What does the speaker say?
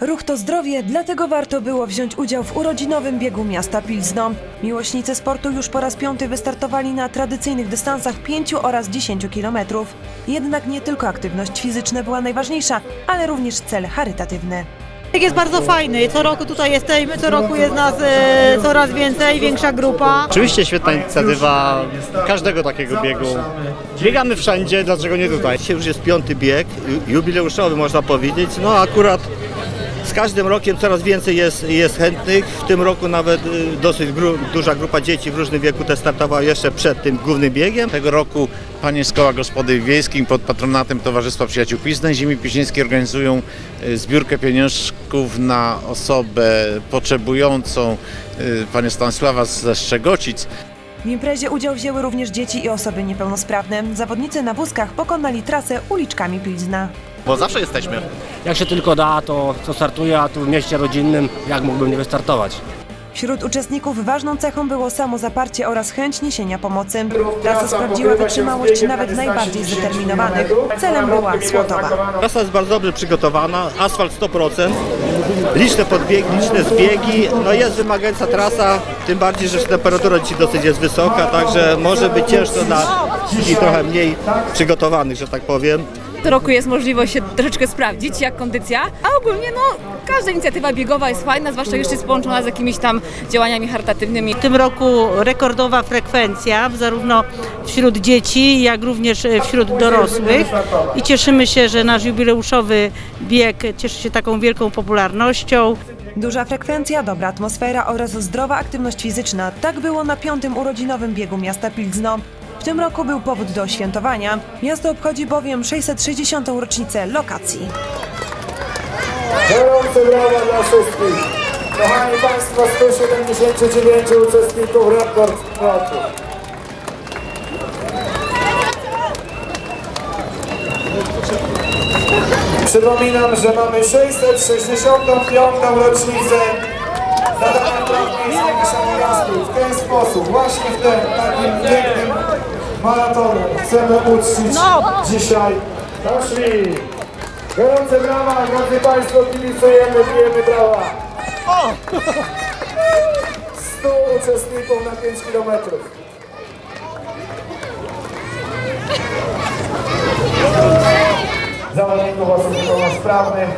Ruch to zdrowie, dlatego warto było wziąć udział w urodzinowym biegu miasta Pilzno. Miłośnicy sportu już po raz piąty wystartowali na tradycyjnych dystansach 5 oraz 10 kilometrów. Jednak nie tylko aktywność fizyczna była najważniejsza, ale również cel charytatywny. Bieg jest bardzo fajny. Co roku tutaj jesteśmy, co roku jest nas e, coraz więcej, większa grupa. Oczywiście świetna inicjatywa każdego takiego biegu. Biegamy wszędzie, dlaczego nie tutaj? Dzisiaj już jest piąty bieg, ju- jubileuszowy można powiedzieć. No akurat z każdym rokiem coraz więcej jest, jest chętnych. W tym roku nawet y, dosyć gru, duża grupa dzieci w różnym wieku też startowała jeszcze przed tym głównym biegiem. Tego roku panie z Koła Gospodyń Wiejskich pod patronatem Towarzystwa Przyjaciół Pilznej Ziemi Piźnieńskiej organizują e, zbiórkę pieniążków na osobę potrzebującą e, panie Stanisława ze Szczegocic. W imprezie udział wzięły również dzieci i osoby niepełnosprawne. Zawodnicy na wózkach pokonali trasę uliczkami Pilzna. Bo zawsze jesteśmy. jak się tylko da, to, to startuję, a tu w mieście rodzinnym jak mógłbym nie wystartować. Wśród uczestników ważną cechą było samozaparcie oraz chęć niesienia pomocy. Trasa sprawdziła wytrzymałość nawet najbardziej zdeterminowanych. Celem była Słotowa. Trasa jest bardzo dobrze przygotowana, asfalt 100%, liczne podbiegi, liczne zbiegi. No jest wymagająca trasa, tym bardziej, że temperatura dzisiaj dosyć jest wysoka, także może być ciężko dla ludzi trochę mniej przygotowanych, że tak powiem. Co roku jest możliwość się troszeczkę sprawdzić, jak kondycja, a ogólnie no każda inicjatywa biegowa jest fajna, zwłaszcza jeszcze jest połączona z jakimiś tam działaniami charytatywnymi. W tym roku rekordowa frekwencja, zarówno wśród dzieci, jak również e, wśród dorosłych. I cieszymy się, że nasz jubileuszowy bieg cieszy się taką wielką popularnością. Duża frekwencja, dobra atmosfera oraz zdrowa aktywność fizyczna. Tak było na piątym urodzinowym biegu miasta Pilzno. W tym roku był powód do świętowania. Miasto obchodzi bowiem 660. rocznicę lokacji. Gorące brawa dla wszystkich. Kochani Państwo, 179 uczestników rekord roku. Przypominam, że mamy 665. rocznicę nadania praw miejskich ten sposób, właśnie w tym takim pięknym maratonem chcemy uczcić dzisiaj naszli. Gorące brawa, drodzy Państwo, kibicujemy, bijemy brawa. 100 uczestników na 5 kilometrów. Zawodników osób niepełnosprawnych.